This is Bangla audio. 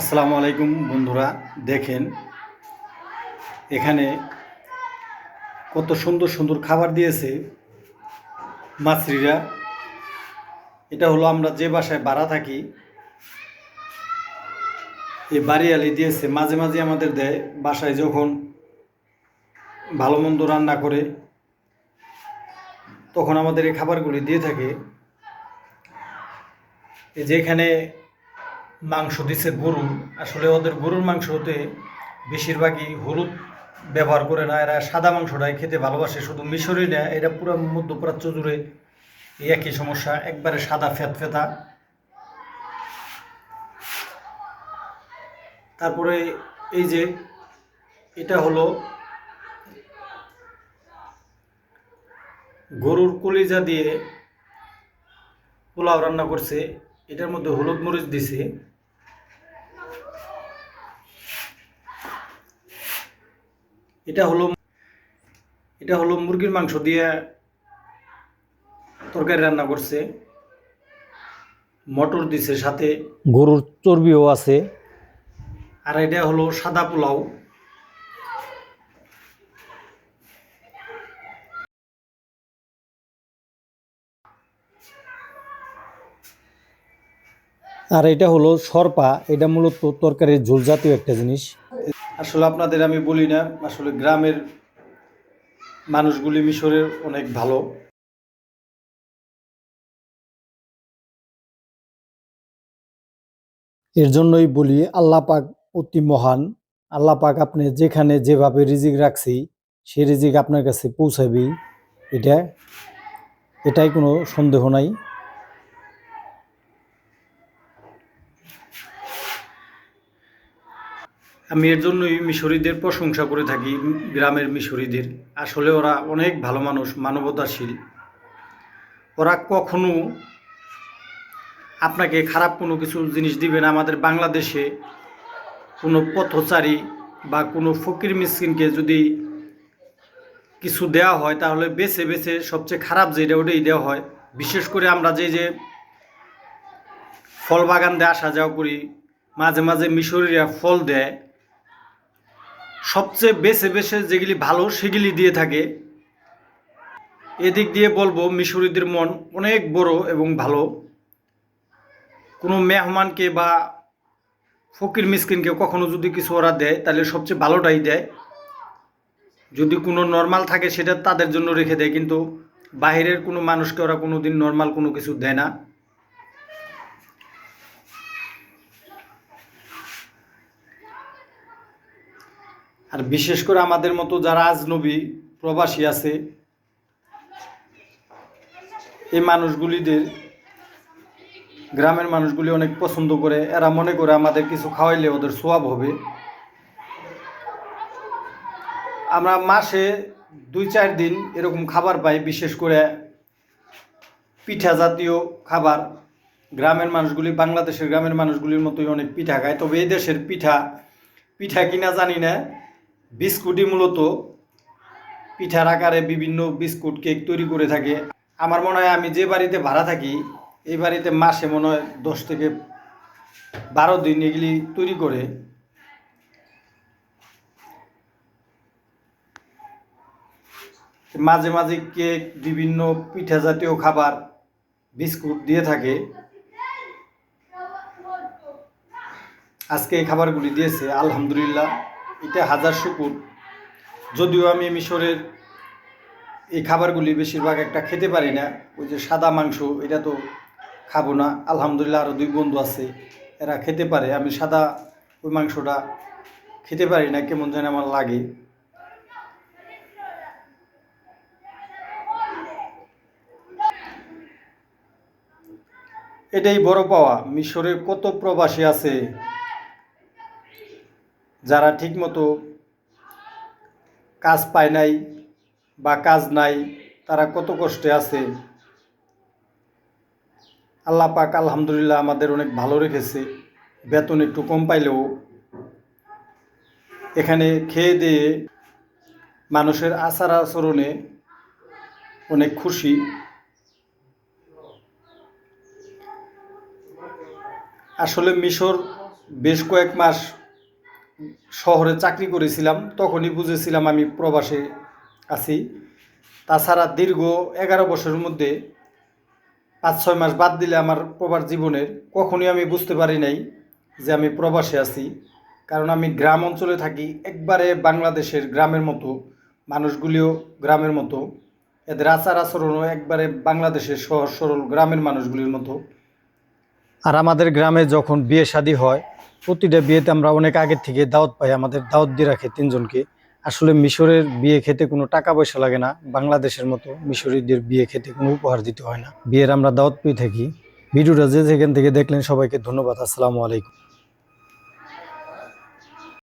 আসসালামু আলাইকুম বন্ধুরা, দেখেন এখানে কত সুন্দর সুন্দর খাবার দিয়েছে মাছরিরা। এটা হলো আমরা যে বাসায় ভাড়া থাকি, এই বাড়িয়ালি দিয়েছে, মাঝে মাঝে আমাদের দেয়, বাসায় যখন ভালো মন্দ রান্না করে, তখন আমাদের এই খাবারগুলি দিয়ে থাকে। এই যে এখানে মাংস দিছে গরু। আসলে ওদের গরুর মাংসতে বেশিরভাগই হলুদ ব্যবহার করে না। এরা সাদা মাংসটাই খেতে ভালোবাসে, শুধু মিশরই না এটা পুরো মধ্যপ্রাচ্য জুড়ে এই একই সমস্যা, একবারে সাদা ফেত ফেতা তারপরে এই যে এটা হলো গরুর কলিজা দিয়ে পোলাও রান্না করছে। এটার মধ্যে হলুদ মরিচ দিছে। এটা হলো এটা হলো মুরগির মাংস দিয়ে তরকারি রান্না করছে। মটর দিছে সাথে। গরুর চর্বিও আছে। আর এটা হলো সাদা পোলাও। আর এটা হলো সরপা। এটা মূলত তরকারির ঝোল জাতীয় একটা জিনিস। আসলে আপনাদের আমি বলি না, আসলে গ্রামের মানুষগুলি মিশরের অনেক ভালো। এর জন্যই বলি, আল্লাহ পাক অতি মহান। আল্লাহ পাক আপনি যেখানে যেভাবে রিজিক রাখছি সে রিজিক আপনার কাছে পৌঁছাবেই এটা, এটাই কোনো সন্দেহ নাই। আমি এর জন্যই মিশরীদের প্রশংসা করে থাকি, গ্রামের মিশরীদের আসলে ওরা অনেক ভালো মানুষ, মানবতাশীল। ওরা কখনো আপনাকে খারাপ কোনো কিছু জিনিস দিবে না। আমাদের বাংলাদেশে কোনো পথচারী বা কোনো ফকির মিসকিনকে যদি কিছু দেওয়া হয়, তাহলে বেছে বেছে সবচেয়ে খারাপ যেটা ওটাই দেওয়া হয়। বিশেষ করে আমরা যে যে ফল বাগান দিয়ে আসা যাওয়া করি, মাঝে মাঝে মিশরীরা ফল দেয়। সবচেয়ে বেছে বেছে যেগুলি ভালো সেগুলি দিয়ে থাকে। এদিক দিয়ে বলব মিশরিদের মন অনেক বড় এবং ভালো। কোনো মেহমানকে বা ফকির মিসকিনকে কখনো যদি কিছু ওরা দেয়, তাহলে সবচেয়ে ভালোটাই দেয়। যদি কোনো নর্মাল থাকে, সেটা তাদের জন্য রেখে দেয়, কিন্তু বাইরের কোনো মানুষকে ওরা কোনো দিন নর্মাল কোনো কিছু দেয় না। আর বিশেষ করে আমাদের মতো যারা আজনবী প্রবাসী আছে, এই মানুষগুলিদের, গ্রামের মানুষগুলি অনেক পছন্দ করে, এরা মনে করে আমাদের কিছু খাওয়াইলে ওদের সোয়াব হবে। আমরা মাসে দুই চার দিন এরকম খাবার পাই, বিশেষ করে পিঠা জাতীয় খাবার। গ্রামের মানুষগুলি, বাংলাদেশের গ্রামের মানুষগুলির মতোই অনেক পিঠা খায়, তবে এই দেশের পিঠা পিঠা কিনা জানি না। বিস্কুটই মূলত পিঠার আকারে বিভিন্ন বিস্কুট কেক তৈরি করে থাকে। আমার মনে হয় আমি যে বাড়িতে ভাড়া থাকি, এই বাড়িতে মাসে মনে হয় দশ থেকে বারো দিন এগুলি তৈরি করে। মাঝে মাঝে কেক, বিভিন্ন পিঠা জাতীয় খাবার, বিস্কুট দিয়ে থাকে। আজকে এই খাবারগুলি দিয়েছে, আলহামদুলিল্লাহ। এটা হাজার শুকুর। যদিও আমি মিশরের এই খাবারগুলি বেশিরভাগ একটা খেতে পারি না, ওই যে সাদা মাংস, এটা তো খাব না। আলহামদুলিল্লাহ আরও দুই বন্ধু আছে, এরা খেতে পারে। আমি সাদা ওই মাংসটা খেতে পারি না, কেমন যেন আমার লাগে। এটাই বড় পাওয়া। মিশরে কত প্রবাসী আছে যারা ঠিকমতো কাজ পায় নাই বা কাজ নাই, তারা কত কষ্টে আছে। আল্লাহ পাক আলহামদুলিল্লাহ আমাদের অনেক ভালো রেখেছে। বেতন একটু কম পাইলেও এখানে খেয়ে দিয়ে মানুষের আচার আচরণে অনেক খুশি। আসলে মিশর বেশ কয়েক মাস শহরে চাকরি করেছিলাম, তখনই বুঝেছিলাম আমি প্রবাসে আছি। তাছাড়া দীর্ঘ এগারো বছরের মধ্যে পাঁচ ছয় মাস বাদ দিলে আমার প্রবাস জীবনের, কখনোই আমি বুঝতে পারি নাই যে আমি প্রবাসে আছি। কারণ আমি গ্রাম অঞ্চলে থাকি, একবারে বাংলাদেশের গ্রামের মতো, মানুষগুলিও গ্রামের মতো। এদের আচার আচরণও একবারে বাংলাদেশের সহজ সরল গ্রামের মানুষগুলির মতো। আর আমাদের গ্রামে যখন বিয়ে শাদী হয় প্রতিটা বিয়েতে আমরা অনেক আগের থেকে দাওয়াত পাই, আমাদের দাওয়াত দিয়ে রাখে তিনজনকে। আসলে মিশরের বিয়ে খেতে কোনো টাকা পয়সা লাগে না, বাংলাদেশের মতো মিশরীদের বিয়ে খেতে কোনো উপহার দিতে হয় না। বিয়ের আমরা দাওয়াত পেয়ে থাকি। ভিডিওটা যে যেখান থেকে দেখলেন সবাইকে ধন্যবাদ, আসসালামু আলাইকুম।